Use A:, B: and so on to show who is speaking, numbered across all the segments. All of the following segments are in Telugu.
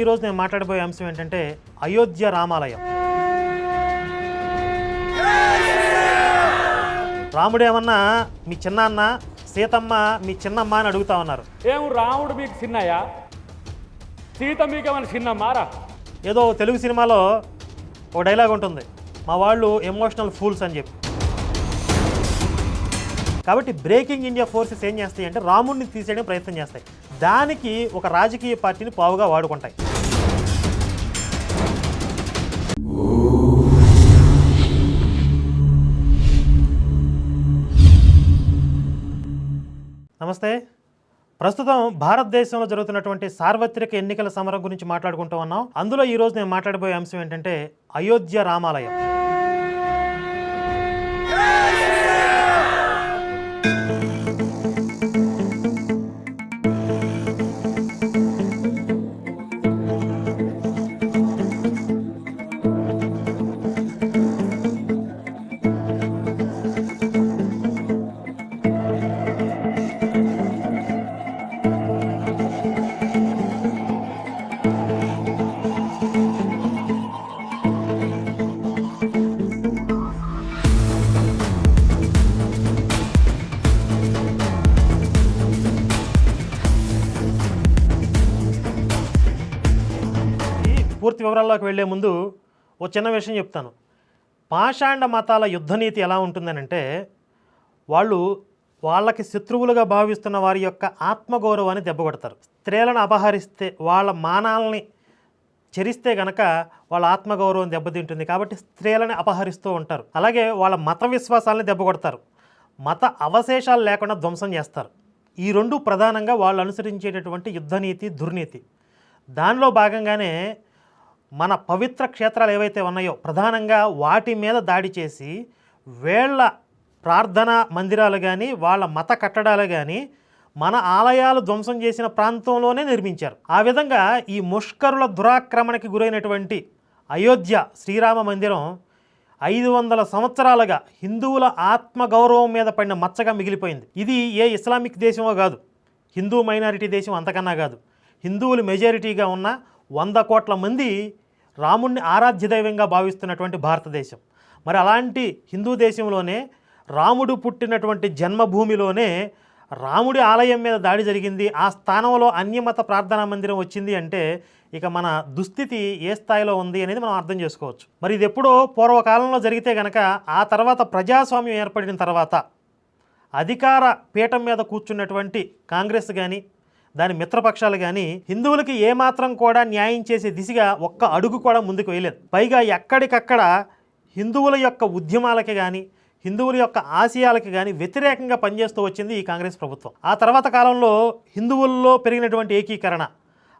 A: ఈరోజు నేను మాట్లాడబోయే అంశం ఏంటంటే అయోధ్య రామాలయం. రాముడేమన్నా మీ చిన్నాన్న సీతమ్మ మీ చిన్నమ్మ అని అడుగుతా ఉన్నారు.
B: ఏం రాముడు మీకు చిన్నయ్యా? సీత మీకేమైనా చిన్న మారా
A: ఏదో తెలుగు సినిమాలో ఒక డైలాగ్ ఉంటుంది. మా వాళ్ళు ఎమోషనల్ ఫూల్స్ అని చెప్పి. కాబట్టి బ్రేకింగ్ ఇండియా ఫోర్సెస్ ఏం చేస్తాయి అంటే రాముడిని తీసేయడం ప్రయత్నం చేస్తాయి. దానికి ఒక రాజకీయ పార్టీని పావుగా వాడుకుంటాయి. నమస్తే. ప్రస్తుతం భారతదేశంలో జరుగుతున్నటువంటి సార్వత్రిక ఎన్నికల సమరం గురించి మాట్లాడుకుంటూ ఉన్నాం. అందులో ఈరోజు నేను మాట్లాడబోయే అంశం ఏంటంటే అయోధ్య రామాలయం. పూర్తి వివరాల్లోకి వెళ్ళే ముందు ఓ చిన్న విషయం చెప్తాను. పాషాండ మతాల యుద్ధనీతి ఎలా ఉంటుందనంటే వాళ్ళు వాళ్ళకి శత్రువులుగా భావిస్తున్న వారి యొక్క ఆత్మగౌరవాన్ని దెబ్బకొడతారు స్త్రీలను అపహరిస్తే వాళ్ళ మానాలని చెరిస్తే గనక వాళ్ళ ఆత్మగౌరవం దెబ్బతింటుంది కాబట్టి స్త్రీలని అపహరిస్తూ ఉంటారు. అలాగే వాళ్ళ మత విశ్వాసాలని దెబ్బకొడతారు మత అవశేషాలు లేకుండా ధ్వంసం చేస్తారు. ఈ రెండు ప్రధానంగా వాళ్ళు అనుసరించేటటువంటి యుద్ధనీతి దుర్నీతి. దానిలో భాగంగానే మన పవిత్ర క్షేత్రాలు ఏవైతే ఉన్నాయో ప్రధానంగా వాటి మీద దాడి చేసి వేళ్ళ ప్రార్థనా మందిరాలు కానీ వాళ్ళ మత కట్టడాలు కానీ మన ఆలయాలు ధ్వంసం చేసిన ప్రాంతంలోనే నిర్మించారు. ఆ విధంగా ఈ ముష్కరుల దురాక్రమణకి గురైనటువంటి అయోధ్య శ్రీరామ మందిరం ఐదు వందల సంవత్సరాలుగా హిందువుల ఆత్మగౌరవం మీద పడిన మచ్చగా మిగిలిపోయింది. ఇది ఏ ఇస్లామిక్ దేశమో కాదు హిందూ మైనారిటీ దేశం అంతకన్నా కాదు హిందువులు మెజారిటీగా ఉన్న వంద కోట్ల మంది రాముణ్ణి ఆరాధ్య దైవంగా భావిస్తున్నటువంటి భారతదేశం. మరి అలాంటి హిందూ దేశంలోనే రాముడు పుట్టినటువంటి జన్మభూమిలోనే రాముడి ఆలయం మీద దాడి జరిగింది. ఆ స్థానంలో అన్యమత ప్రార్థనా మందిరం వచ్చింది అంటే ఇక మన దుస్థితి ఏ స్థాయిలో ఉంది అనేది మనం అర్థం చేసుకోవచ్చు. మరి ఇది ఎప్పుడో పూర్వకాలంలో జరిగితే గనక ఆ తర్వాత ప్రజాస్వామ్యం ఏర్పడిన తర్వాత అధికార పీఠం మీద కూర్చున్నటువంటి కాంగ్రెస్ కానీ దాని మిత్రపక్షాలు కానీ హిందువులకి ఏమాత్రం కూడా న్యాయం చేసే దిశగా ఒక్క అడుగు కూడా ముందుకు వేయలేదు. పైగా ఎక్కడికక్కడ హిందువుల యొక్క ఉద్యమాలకి కానీ హిందువుల యొక్క ఆశయాలకి కానీ వ్యతిరేకంగా పనిచేస్తూ వచ్చింది ఈ కాంగ్రెస్ ప్రభుత్వం. ఆ తర్వాత కాలంలో హిందువుల్లో పెరిగినటువంటి ఏకీకరణ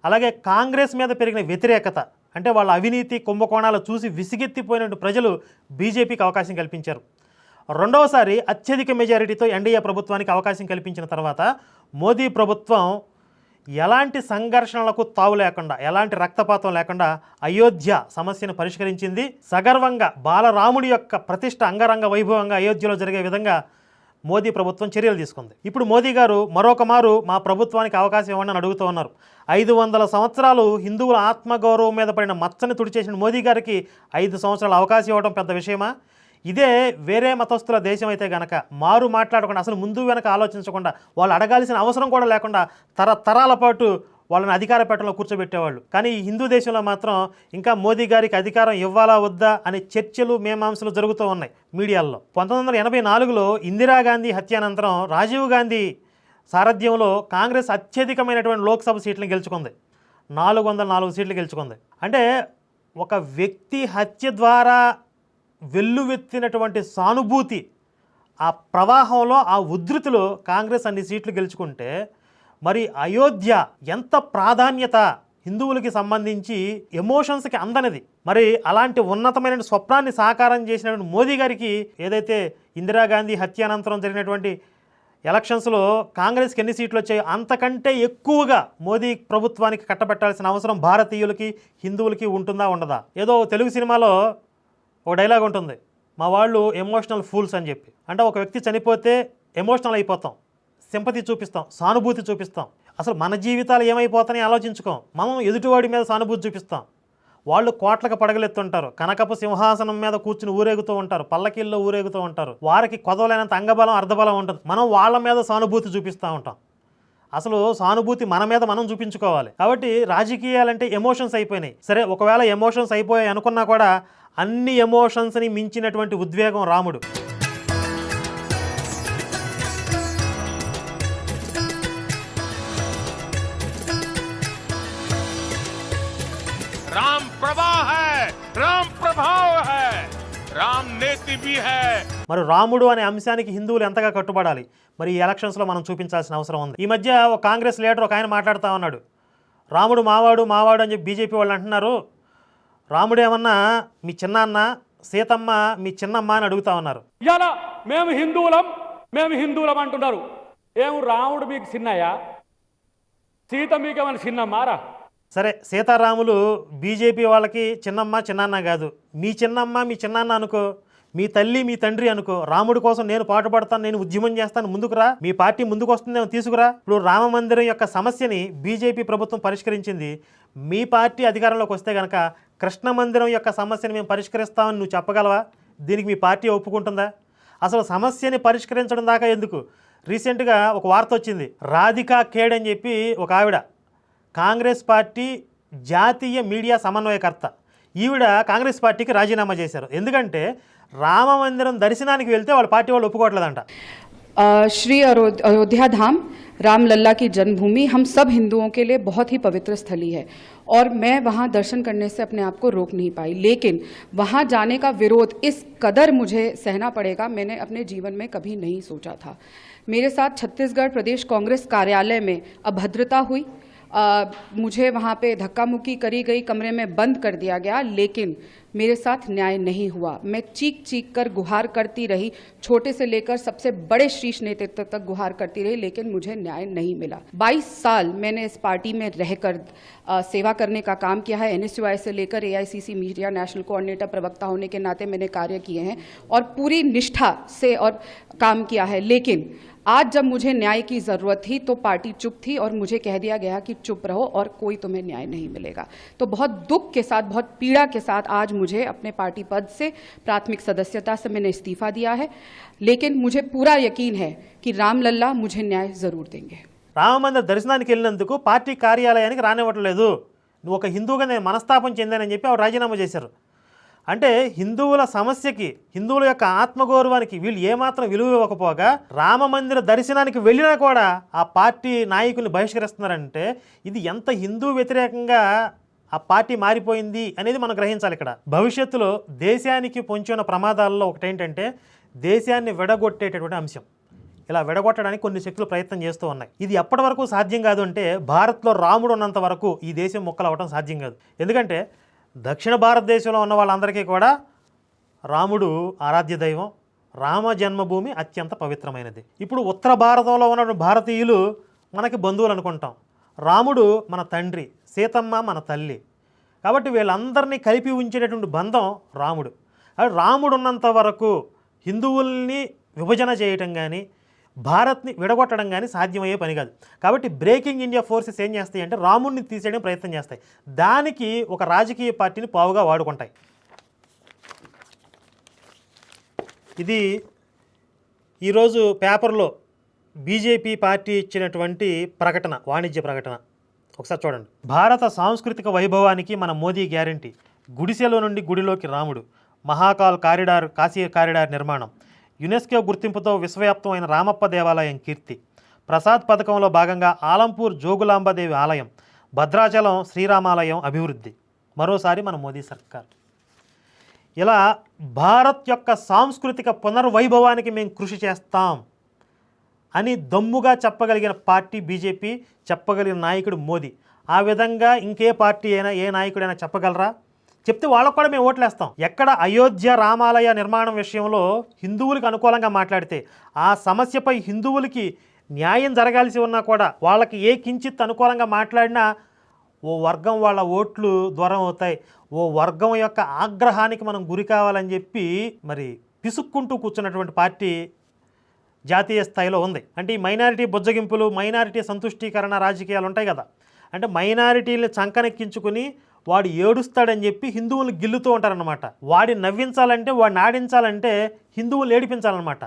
A: అలాగే కాంగ్రెస్ మీద పెరిగిన వ్యతిరేకత అంటే వాళ్ళ అవినీతి కుంభకోణాలు చూసి విసిగెత్తిపోయినటువంటి ప్రజలు బీజేపీకి అవకాశం కల్పించారు. రెండవసారి అత్యధిక మెజారిటీతో ఎన్డీఏ ప్రభుత్వానికి అవకాశం కల్పించిన తర్వాత మోదీ ప్రభుత్వం ఎలాంటి సంఘర్షణలకు తావు లేకుండా ఎలాంటి రక్తపాతం లేకుండా అయోధ్య సమస్యను పరిష్కరించింది. సగర్వంగా బాలరాముడి యొక్క ప్రతిష్ట అంగరంగ వైభవంగా అయోధ్యలో జరిగే విధంగా మోదీ ప్రభుత్వం చర్యలు తీసుకుంది. ఇప్పుడు మోదీ గారు మరొక మారు మా ప్రభుత్వానికి అవకాశం ఇవ్వండి అని అడుగుతూ ఉన్నారు. ఐదు వందల సంవత్సరాలు హిందువుల ఆత్మగౌరవం మీద పడిన మచ్చని తుడిచేసిన మోదీ గారికి ఐదు సంవత్సరాలు అవకాశం ఇవ్వడం పెద్ద విషయమా? ఇదే వేరే మతస్థుల దేశం అయితే గనక మారు మాట్లాడకుండా అసలు ముందు వెనక ఆలోచించకుండా వాళ్ళు అడగాల్సిన అవసరం కూడా లేకుండా తరతరాల పాటు వాళ్ళని అధికార పీఠంలో కూర్చోబెట్టేవాళ్ళు. కానీ హిందూ దేశంలో మాత్రం ఇంకా మోదీ గారికి అధికారం ఇవ్వాలా వద్దా అనే చర్చలు మీమాంసలు జరుగుతూ ఉన్నాయి మీడియాల్లో. పంతొమ్మిది వందల ఎనభై నాలుగులో ఇందిరాగాంధీ హత్యానంతరం రాజీవ్ గాంధీ సారథ్యంలో కాంగ్రెస్ అత్యధికమైనటువంటి లోక్సభ సీట్లను గెలుచుకుంది. నాలుగు వందల నాలుగు సీట్లు గెలుచుకుంది. అంటే ఒక వ్యక్తి హత్య ద్వారా వెల్లువెత్తినటువంటి సానుభూతి ఆ ప్రవాహంలో ఆ ఉధృతిలో కాంగ్రెస్ అన్ని సీట్లు గెలుచుకుంటే మరి అయోధ్య ఎంత ప్రాధాన్యత హిందువులకి సంబంధించి ఎమోషన్స్కి అందనిది. మరి అలాంటి ఉన్నతమైన స్వప్నాన్ని సాకారం చేసినటువంటి మోదీ గారికి ఏదైతే ఇందిరాగాంధీ హత్యానంతరం జరిగినటువంటి ఎలక్షన్స్లో కాంగ్రెస్కి ఎన్ని సీట్లు వచ్చాయో అంతకంటే ఎక్కువగా మోదీ ప్రభుత్వానికి కట్టబెట్టాల్సిన అవసరం భారతీయులకి హిందువులకి ఉంటుందా ఉండదా? ఏదో తెలుగు సినిమాలో ఒక డైలాగ్ ఉంటుంది. మా వాళ్ళు ఎమోషనల్ ఫూల్స్ అని చెప్పి. అంటే ఒక వ్యక్తి చనిపోతే ఎమోషనల్ అయిపోతాం. సింపతి చూపిస్తాం. సానుభూతి చూపిస్తాం. అసలు మన జీవితాలు ఏమైపోతాయని ఆలోచించుకోం. మనం ఎదుటివాడి మీద సానుభూతి చూపిస్తాం. వాళ్ళు కోట్లకు పడగలెత్తుంటారు. కనకపు సింహాసనం మీద కూర్చుని ఊరేగుతూ ఉంటారు. పల్లకీల్లో ఊరేగుతూ ఉంటారు. వారికి కొదవలేనంత అంగబలం అర్ధబలం ఉంటుంది. మనం వాళ్ళ మీద సానుభూతి చూపిస్తూ ఉంటాం. అసలు సానుభూతి మన మీద మనం చూపించుకోవాలి. కాబట్టి రాజకీయాలంటే ఎమోషన్స్ అయిపోయినాయి. సరే ఒకవేళ ఎమోషన్స్ అయిపోయాయి అనుకున్నా కూడా అన్ని ఎమోషన్స్ని మించినటువంటి ఉద్వేగం రాముడు. మరి రాముడు అనే అంశానికి హిందువులు ఎంతగా కట్టుబడాలి? మరి ఈ ఎలక్షన్స్లో మనం చూపించాల్సిన అవసరం ఉంది. ఈ మధ్య ఒక కాంగ్రెస్ లీడర్ ఒక ఆయన మాట్లాడుతూ ఉన్నాడు. రాముడు మావాడు మావాడు అని చెప్పి బీజేపీ వాళ్ళు అంటున్నారు. రాముడు ఏమన్నా మీ చిన్నాన్న సీతమ్మ మీ చిన్నమ్మ అని అడుగుతా ఉన్నారు.
B: ఇవాళ మేము హిందువులం మేము హిందువులం అంటున్నారు. ఏం రాముడు మీకు చిన్నయ్య? సీత మీకేమైనా చిన్నమ్మారా
A: సరే సీతారాములు బీజేపీ వాళ్ళకి చిన్నమ్మ చిన్నాన్న కాదు. మీ చిన్నమ్మ మీ చిన్నాన్న అనుకో. మీ తల్లి మీ తండ్రి అనుకో రాముడి కోసం నేను పాటుపడతాను నేను ఉద్యమం చేస్తాను ముందుకురా మీ పార్టీ ముందుకు వస్తుందేమో తీసుకురా. ఇప్పుడు రామ మందిరం యొక్క సమస్యని బీజేపీ ప్రభుత్వం పరిష్కరించింది. మీ పార్టీ అధికారంలోకి వస్తే కనుక కృష్ణ మందిరం యొక్క సమస్యని మేము పరిష్కరిస్తామని నువ్వు చెప్పగలవా? దీనికి మీ పార్టీ ఒప్పుకుంటుందా? అసలు సమస్యని పరిష్కరించడం దాకా ఎందుకు? రీసెంట్గా ఒక వార్త వచ్చింది. రాధికా ఖేడ్ అని చెప్పి ఒక ఆవిడ. కాంగ్రెస్ పార్టీ జాతీయ మీడియా సమన్వయకర్త. ఈవిడ కాంగ్రెస్ పార్టీకి రాజీనామా చేశారు ఎందుకంటే రామ మందిరం దర్శనానికి వెళ్తే వాళ్ళ పార్టీ వాళ్ళు ఒప్పుకోవట్లేదంట
C: अ, श्री अरो- अयोध्या धाम रामलल्ला की जन्मभूमि हम सब हिंदुओं के लिए बहुत ही पवित्र स्थली है और मैं वहाँ दर्शन करने से अपने आप को रोक नहीं पाई लेकिन वहाँ जाने का विरोध इस कदर मुझे सहना पड़ेगा मैंने अपने जीवन में कभी नहीं सोचा था मेरे साथ छत्तीसगढ़ प्रदेश कांग्रेस कार्यालय में अभद्रता हुई अ, मुझे वहाँ पे धक्का मुक्की करी गई कमरे में बंद कर दिया गया लेकिन मेरे साथ न्याय नहीं हुआ। मैं चीख चीख कर गुहार करती रही छोटे से लेकर सबसे बड़े शीर्ष नेतृत्व तक गुहार करती रही लेकिन मुझे न्याय नहीं मिला। 22 साल मैंने इस पार्टी में रहकर सेवा करने का काम किया है। एनएसयूआई से लेकर एआईसीसी मीडिया नेशनल कोऑर्डिनेटर प्रवक्ता होने के नाते मैंने कार्य किए हैं और पूरी निष्ठा से और काम किया है। लेकिन आज जब मुझे न्याय की ज़रूरत थी तो पार्टी चुप थी और मुझे कह दिया गया कि चुप रहो और कोई तुम्हें न्याय नहीं मिलेगा तो बहुत दुख के साथ बहुत पीड़ा के साथ आज मुझे अपने पार्टी पद से प्राथमिक सदस्यता से मैंने इस्तीफा दिया है लेकिन मुझे पूरा यकीन है कि रामलल्ला मुझे न्याय ज़रूर देंगे
A: రామ మందిర దర్శనానికి వెళ్ళినందుకు పార్టీ కార్యాలయానికి రానివ్వట్లేదు నువ్వు ఒక హిందువుగా నేను మనస్తాపం చెందానని చెప్పి ఆవిడ రాజీనామా చేశారు అంటే హిందువుల సమస్యకి హిందువుల యొక్క ఆత్మగౌరవానికి వీళ్ళు ఏమాత్రం విలువ ఇవ్వకపోగా రామ మందిర దర్శనానికి వెళ్ళినా కూడా ఆ పార్టీ నాయకుల్ని బహిష్కరిస్తున్నారంటే ఇది ఎంత హిందూ వ్యతిరేకంగా ఆ పార్టీ మారిపోయింది అనేది మనం గ్రహించాలి ఇక్కడ. భవిష్యత్తులో దేశానికి పొంచి ఉన్న ప్రమాదాల్లో ఒకటి ఏంటంటే దేశాన్ని విడగొట్టేటటువంటి అంశం. ఇలా విడగొట్టడానికి కొన్ని శక్తులు ప్రయత్నం చేస్తూ ఉన్నాయి. ఇది ఎప్పటి వరకు సాధ్యం కాదు అంటే భారత్లో రాముడు ఉన్నంత వరకు ఈ దేశం ముక్కలు అవ్వడం సాధ్యం కాదు. ఎందుకంటే దక్షిణ భారతదేశంలో ఉన్న వాళ్ళందరికీ కూడా రాముడు ఆరాధ్య దైవం రామ జన్మభూమి అత్యంత పవిత్రమైనది. ఇప్పుడు ఉత్తర భారతంలో ఉన్న భారతీయులు మనకి బంధువులు అనుకుంటాం. రాముడు మన తండ్రి సీతమ్మ మన తల్లి. కాబట్టి వీళ్ళందరినీ కలిపి ఉంచేటటువంటి బంధం రాముడు. రాముడు ఉన్నంత వరకు హిందువుల్ని విభజన చేయటం కానీ భారత్ని విడగొట్టడం కానీ సాధ్యమయ్యే పని కాదు. కాబట్టి బ్రేకింగ్ ఇండియా ఫోర్సెస్ ఏం చేస్తాయి అంటే రాముడిని తీసేయడం ప్రయత్నం చేస్తాయి. దానికి ఒక రాజకీయ పార్టీని పావుగా వాడుకుంటాయి. ఇది ఈరోజు పేపర్లో బీజేపీ పార్టీ ఇచ్చినటువంటి ప్రకటన వాణిజ్య ప్రకటన. ఒకసారి చూడండి. భారత సాంస్కృతిక వైభవానికి మన మోదీ గ్యారంటీ. గుడిసెలో నుండి గుడిలోకి రాముడు. మహాకాల్ కారిడార్ కాశీ కారిడార్ నిర్మాణం. యునెస్కో గుర్తింపుతో విశ్వవ్యాప్తమైన రామప్ప దేవాలయం కీర్తి. ప్రసాద్ పథకంలో భాగంగా ఆలంపూర్ జోగులాంబదేవి ఆలయం భద్రాచలం శ్రీరామాలయం అభివృద్ధి. మరోసారి మన మోదీ సర్కార్. ఇలా భారత్ యొక్క సాంస్కృతిక పునర్వైభవానికి మేము కృషి చేస్తాం అని దమ్ముగా చెప్పగలిగిన పార్టీ బీజేపీ చెప్పగలిగిన నాయకుడు మోదీ. ఆ విధంగా ఇంకే పార్టీ అయినా ఏ నాయకుడైనా చెప్పగలరా? చెప్తే వాళ్ళకు కూడా మేము ఓట్లేస్తాం. ఎక్కడ అయోధ్య రామాలయ నిర్మాణం విషయంలో హిందువులకు అనుకూలంగా మాట్లాడితే ఆ సమస్యపై హిందువులకి న్యాయం జరగాల్సి ఉన్నా కూడా వాళ్ళకి ఏ కించిత్ అనుకూలంగా మాట్లాడినా ఓ వర్గం వాళ్ళ ఓట్లు దూరం అవుతాయి. ఓ వర్గం యొక్క ఆగ్రహానికి మనం గురి కావాలని చెప్పి మరి పిసుక్కుంటూ కూర్చున్నటువంటి పార్టీ జాతీయ స్థాయిలో ఉంది. అంటే ఈ మైనారిటీ బుజ్జగింపులు మైనారిటీ సంతుష్టీకరణ రాజకీయాలు ఉంటాయి కదా. అంటే మైనారిటీని చంకనెక్కించుకుని వాడు ఏడుస్తాడని చెప్పి హిందువులు గిల్లుతూ ఉంటారనమాట వాడిని నవ్వించాలంటే వాడిని ఆడించాలంటే హిందువులు ఏడిపించాలన్నమాట.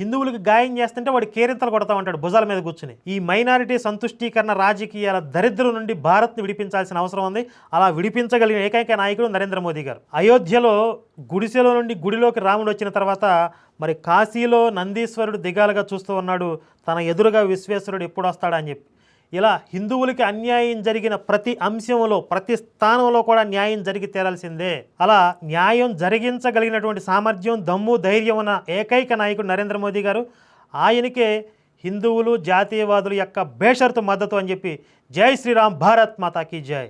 A: హిందువులకు గాయం చేస్తుంటే వాడు కేరింతలు కొడతా ఉంటాడు భుజాల మీద కూర్చుని. ఈ మైనారిటీ సంతుష్టీకరణ రాజకీయాల దరిద్రం నుండి భారత్ని విడిపించాల్సిన అవసరం ఉంది. అలా విడిపించగలిగిన ఏకైక నాయకుడు నరేంద్ర మోదీ గారు. అయోధ్యలో గుడిసెలో నుండి గుడిలోకి రాముడు వచ్చిన తర్వాత మరి కాశీలో నందీశ్వరుడు దిగాలుగా చూస్తూ ఉన్నాడు. తన ఎదురుగా విశ్వేశ్వరుడు ఎప్పుడు వస్తాడా అని చెప్పి. ఇలా హిందువులకి అన్యాయం జరిగిన ప్రతి అంశంలో ప్రతి స్థానంలో కూడా న్యాయం జరిగి తీరాల్సిందే. అలా న్యాయం జరిగించగలిగినటువంటి సామర్థ్యం దమ్ము ధైర్యం ఉన్న ఏకైక నాయకుడు నరేంద్ర మోదీ గారు. ఆయనకే హిందువులు జాతీయవాదుల యొక్క బేషరతు మద్దతు అని చెప్పి జై శ్రీరామ్ భారత్ మాతాకి జై.